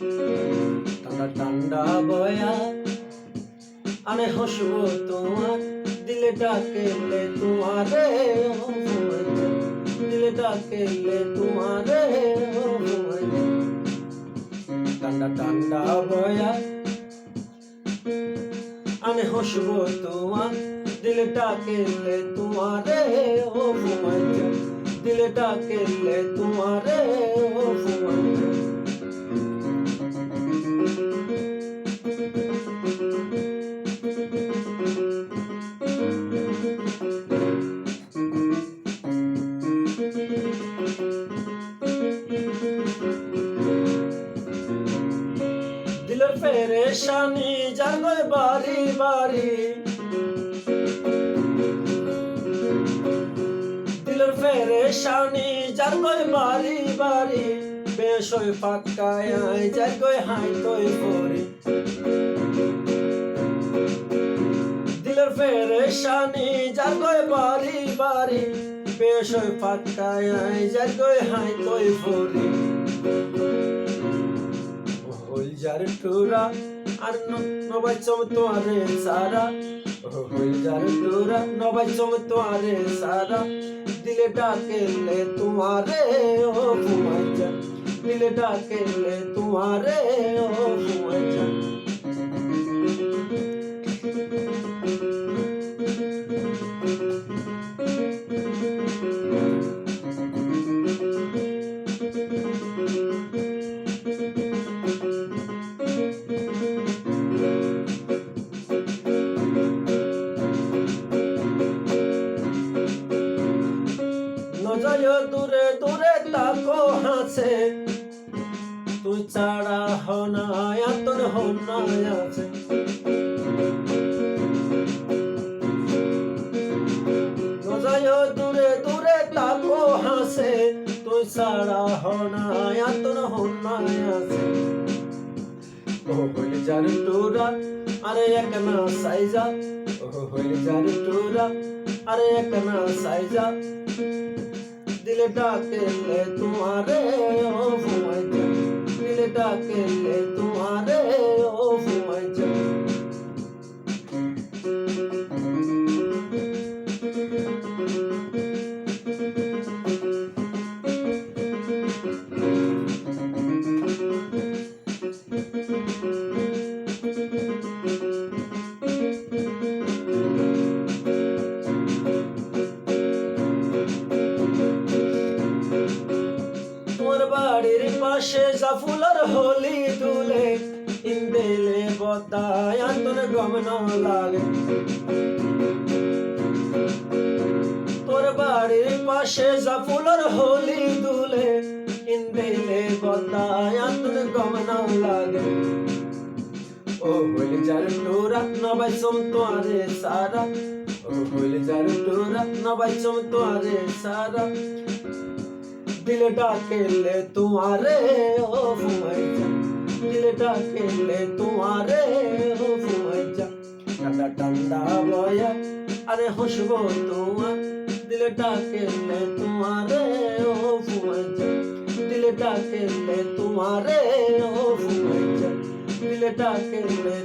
ঠান্ডা ঠান্ডা বয়া আমি হসব তোমার দিলে ডাকেলে তোমারে। দিলে ডাকেলে তোমারে ঠান্ডা ঠান্ডা বয়া আমি হসব তোমার দিলে ডাকেলে তোমারে দিলে ডাকেলে তোমারে ও দিলের পেরেশানি জাগয় বাড়ি বাড়ি। দিলের পেরেশানি জাগয় বাড়ি বাড়ি। বেশই ফাঁকায় আয়, জাগয় হাই তৈ পরি দিলের পেরেশানি জাগয় বাড়ি বাড়ি। বেশই ফাঁকায় আয়, জাগয় হাই তৈ পরি হইল যার টুরা আর নবাই চম আরে সারা হইল যার টুরা, নবাই চম আরে সারা দিলে ডাকেলে তোমারে, ও ঘুমাইছা দিলে ডাকেলে তোমারে, ও দূরে দূরে তাকো হাসে। তুই ছাড়া হনায় তোর হনায় আছে দূরে দূরে তাকো হাসে। তুই ছাড়া হনায় তোর হনায় আছে। ও হইল যার টুরা আরে এক না সাইজা। ও হইল যার টুরা আরে এক না সাইজা। দিলে ডাকে তোমারে ও ঘুমাই যা ডাকে পাশে জাফুলার হোলি তুলে, ইন্দেলে বদায় আন্তর গম না লাগে। তোর বাড়ির পাশে জাফুলার হোলি তুলে, ইন্দেলে বদায় আন্তর গম না লাগে। ও হইল যার টোরা নবাই সম তোয়ারে সারা। ও হইল যার টোরা নবাই সম তোয়ারে সারা। দিল ডাকেলে তোমারে ও ঘুমাই যা দিল ডাকেলে তোমারে ও ঘুমাই যা ঠান্ডা ঠান্ডা বয়া, আরে হসবো তোমার দিল ডাকেলে তোমারে ও ঘুমাই যা দিল ডাকেলে তোমারে ও ঘুমাই যা দিল ডাকেলে